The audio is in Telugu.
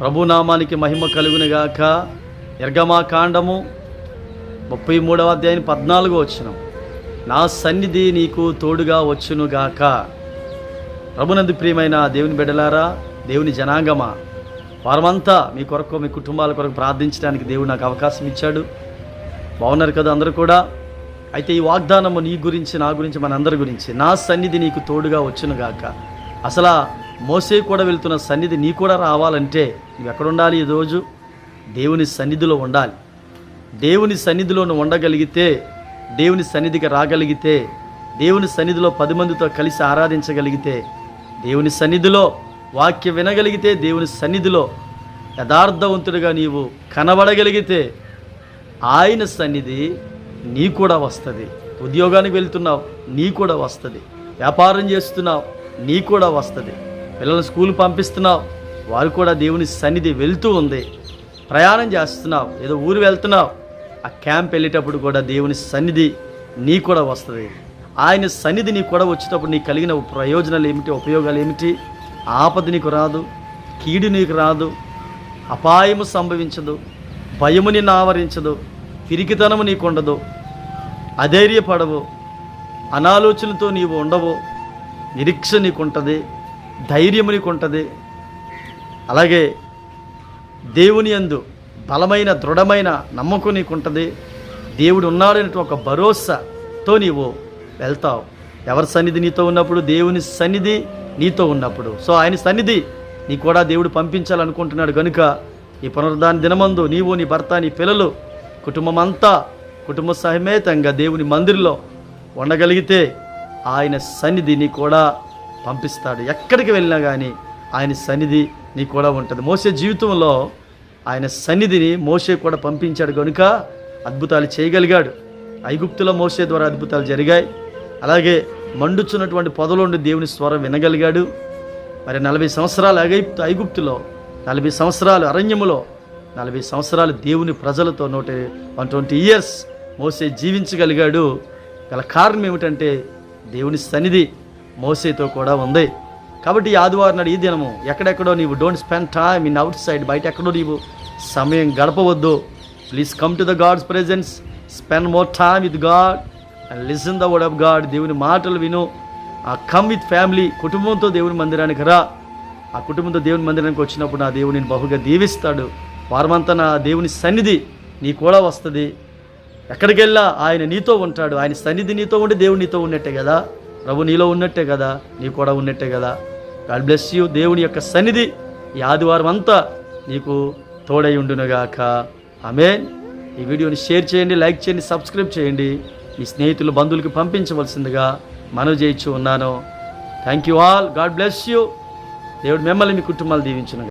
ప్రభునామానికి మహిమ కలుగునిగాక. ఎర్గమా కాండము ముప్పై మూడవ అధ్యాయం పద్నాలుగో వచ్చిన నా సన్నిధి నీకు తోడుగా వచ్చునుగాక. ప్రభునందు ప్రియమైన దేవుని బిడ్డలారా దేవుని జనాంగమా వారమంతా మీ కొరకు మీ కుటుంబాల కొరకు ప్రార్థించడానికి దేవుడు నాకు అవకాశం ఇచ్చాడు. బాగున్నారు కదా అందరూ కూడా? అయితే ఈ వాగ్దానము నీ గురించి నా గురించి మనందరి గురించి నా సన్నిధి నీకు తోడుగా వచ్చునుగాక. అసలు మోసే కూడా వెళ్తున్న సన్నిధి నీ కూడా రావాలంటే నువ్వు ఎక్కడుండాలి ఈ రోజు? దేవుని సన్నిధిలో ఉండాలి. దేవుని సన్నిధిలో నువ్వు ఉండగలిగితే దేవుని సన్నిధికి రాగలిగితే దేవుని సన్నిధిలో పది మందితో కలిసి ఆరాధించగలిగితే దేవుని సన్నిధిలో వాక్యం వినగలిగితే దేవుని సన్నిధిలో యథార్థవంతుడిగా నీవు కనబడగలిగితే ఆయన సన్నిధి నీ కూడా వస్తుంది. ఉద్యోగానికి వెళ్తున్నావు నీ కూడా వస్తుంది. వ్యాపారం చేస్తున్నావు నీ కూడా వస్తుంది. పిల్లలు స్కూల్ పంపిస్తున్నావు. వారు కూడా దేవుని సన్నిధి వెళ్తూ ఉంది. ప్రయాణం చేస్తున్నావు. ఏదో ఊరు వెళ్తున్నావు. ఆ క్యాంప్ వెళ్ళేటప్పుడు కూడా దేవుని సన్నిధి నీ కూడా వస్తుంది. ఆయన సన్నిధి నీకు కూడా వచ్చేటప్పుడు నీకు కలిగిన ప్రయోజనాలు ఏమిటి? ఉపయోగాలు ఏమిటి? ఆపద నీకు రాదు. కీడు నీకు రాదు. అపాయము సంభవించదు. భయము నిన్ను ఆవరించదు. పిరికితనము నీకు ఉండదు. అధైర్యపడవు. అనాలోచనతో నీవు ఉండవు. నిరీక్ష నీకు ఉంటుంది ధైర్యము నీకు ఉంటుంది అలాగే దేవుని యందు బలమైన దృఢమైన నమ్మకం నీకు ఉంటుంది దేవుడు ఉన్నాడనే ఒక భరోసాతో నీవు వెళ్తావు. ఎవరి సన్నిధి నీతో ఉన్నప్పుడు? దేవుని సన్నిధి నీతో ఉన్నప్పుడు. సో ఆయన సన్నిధి నీ కూడా దేవుడు పంపించాలనుకుంటున్నాడు కనుక ఈ పునరుద్ధాన దినమందు నీవు నీ భర్త నీ పిల్లలు కుటుంబం అంతా కుటుంబ సహమేతంగా దేవుని మందిరంలో ఉండగలిగితే ఆయన సన్నిధి నీ కూడా పంపిస్తాడు. ఎక్కడికి వెళ్ళినా కానీ ఆయన సన్నిధి నీ కూడా ఉంటుంది. మోసే జీవితంలో ఆయన సన్నిధిని మోసే కూడా పంపించాడు కనుక అద్భుతాలు చేయగలిగాడు. ఐగుప్తులో మోసే ద్వారా అద్భుతాలు జరిగాయి. అలాగే మండుచున్నటువంటి పొదలోండి దేవుని స్వరం వినగలిగాడు. మరి నలభై సంవత్సరాలు ఐగుప్తు ఐగుప్తులో నలభై సంవత్సరాలు అరణ్యములో నలభై సంవత్సరాలు దేవుని ప్రజలతో నూట వన్ ట్వంటీ ఇయర్స్ మోసే జీవించగలిగాడు. గల కారణం ఏమిటంటే దేవుని సన్నిధి మోసేతో కూడా ఉంది. కాబట్టి ఈ ఆదివారం నాడు ఈ దినము ఎక్కడెక్కడో నీవు don't spend time in outside బయట ఎక్కడో నీవు సమయం గడపవద్దు. Please come to the God's presence spend more time with God and listen the word of God దేవుని మాటలు విను. ఆ కమ్ విత్ ఫ్యామిలీ కుటుంబంతో దేవుని మందిరానికి రా. ఆ కుటుంబంతో దేవుని మందిరానికి వచ్చినప్పుడు నా దేవుడు నేను బహుగా దీవిస్తాడు. వారమంతా నా దేవుని సన్నిధి నీ కూడా వస్తుంది. ఎక్కడికి వెళ్ళా ఆయన నీతో ఉంటాడు. ఆయన సన్నిధి నీతో ఉండి దేవుడు నీతో ఉన్నట్టే కదా. ప్రభు నీలో ఉన్నట్టే కదా నీ కూడా ఉన్నట్టే కదా. గాడ్ బ్లెస్ యూ దేవుని యొక్క సన్నిధి ఈ ఆదివారం అంతా నీకు తోడై ఉండునుగాక. ఆమె ఈ వీడియోని షేర్ చేయండి లైక్ చేయండి సబ్స్క్రైబ్ చేయండి. మీ స్నేహితులు బంధువులకి పంపించవలసిందిగా మనవి చేయించు ఉన్నాను. Thank you all God bless you దేవుడు మిమ్మల్ని మీ కుటుంబాలు దీవించును